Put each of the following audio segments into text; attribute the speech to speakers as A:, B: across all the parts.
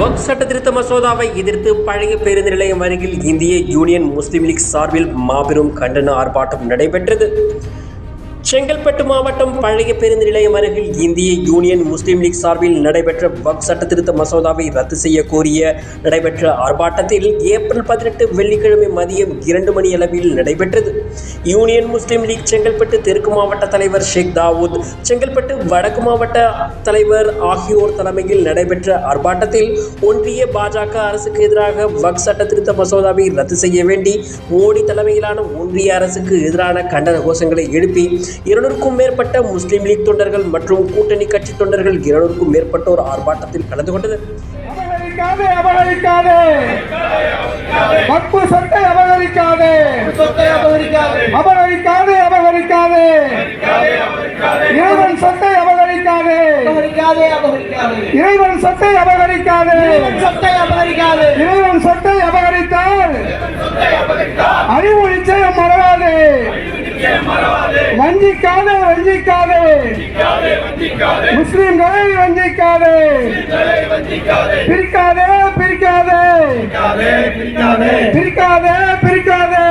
A: வக் சட்ட திருத்த மசோதாவை எதிர்த்து பழைய பேருந்து நிலையம் அருகில் இந்திய யூனியன் முஸ்லீம் லீக் சார்பில் மாபெரும் கண்டன ஆர்ப்பாட்டம் நடைபெற்றது. செங்கல்பட்டு மாவட்டம் பழைய பேருந்து நிலையம் அருகில் இந்திய யூனியன் முஸ்லீம் லீக் சார்பில் நடைபெற்ற வக் சட்ட திருத்த மசோதாவை ரத்து செய்ய கோரிய நடைபெற்ற ஆர்ப்பாட்டத்தில் ஏப்ரல் பதினெட்டு வெள்ளிக்கிழமை மதியம் இரண்டு மணி அளவில் நடைபெற்றது. யூனியன் முஸ்லீம் லீக் செங்கல்பட்டு தெற்கு மாவட்ட தலைவர் ஷேக் தாவூத் செங்கல்பட்டு வடக்கு மாவட்ட தலைவர் ஆகியோர் தலைமையில் நடைபெற்ற ஆர்ப்பாட்டத்தில் ஒன்றிய பாஜக அரசுக்கு எதிராக வக் சட்ட திருத்த மசோதாவை ரத்து செய்ய வேண்டி மோடி தலைமையிலான ஒன்றிய அரசுக்கு எதிரான கண்டன கோஷங்களை எழுப்பி இருநூறுக்கும் மேற்பட்ட முஸ்லீம் லீக் தொண்டர்கள் மற்றும் கூட்டணி கட்சி தொண்டர்கள் இருநூறுக்கும் மேற்பட்டோர் ஆர்ப்பாட்டத்தில் கலந்து கொண்டனர்.
B: அபகரிக்காதே அபகரிக்காதே. வக்பு சொத்தை அபகரிக்காதே.
C: சொத்தை அபகரிக்காதே
B: அபகரிக்காதே. அபகரிக்காதே இறைவன் சொத்தை அபகரிக்காதே.
C: அபகரிக்காதே அபகரிக்காதே.
B: இறைவன் சொத்தை அபகரிக்காதே.
C: சொத்தை அபகரிக்காதே.
B: வஞ்சிக்காதே வஞ்சிக்காதே. முஸ்லிம்களை வஞ்சிக்காதே. பிரிக்காதே பிரிக்காதே. பிரிக்காதே பிரிக்காதே.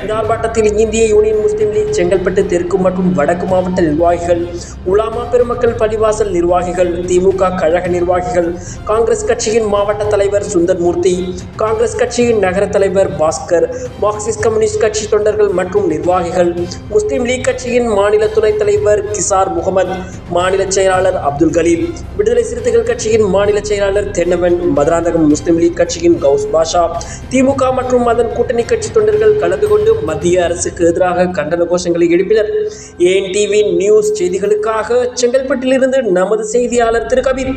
A: இந்த ஆர்ப்பாட்டத்தில் இந்திய யூனியன் முஸ்லீம் செங்கல்பட்டு தெற்கு மற்றும் வடக்கு மாவட்ட நிர்வாகிகள் உலாமா பெருமக்கள் பள்ளிவாசல் நிர்வாகிகள் திமுக கழக நிர்வாகிகள் காங்கிரஸ் கட்சியின் மாவட்ட தலைவர் சுந்தர்மூர்த்தி காங்கிரஸ் கட்சியின் நகர தலைவர் பாஸ்கர் மார்க்சிஸ்ட் கம்யூனிஸ்ட் கட்சி தொண்டர்கள் மற்றும் நிர்வாகிகள் முஸ்லீம் லீக் கட்சியின் மாநில துணைத் தலைவர் கிசார் முகமது மாநில செயலாளர் அப்துல் கலீல் விடுதலை சிறுத்தைகள் கட்சியின் மாநில செயலாளர் தென்னவன் மதுராந்தகம் முஸ்லீம் லீக் கட்சியின் கவுஸ் பாஷா திமுக மற்றும் அதன் கூட்டணி கட்சி தொண்டர்கள் கலந்து கொண்டு மத்திய அரசுக்கு எதிராக கண்டன கோஷங்களை எழுப்பினர். ஏன் டிவி நியூஸ் செய்திகளுக்காக செங்கல்பட்டிலிருந்து நமது செய்தியாளர் திரு கபீர்.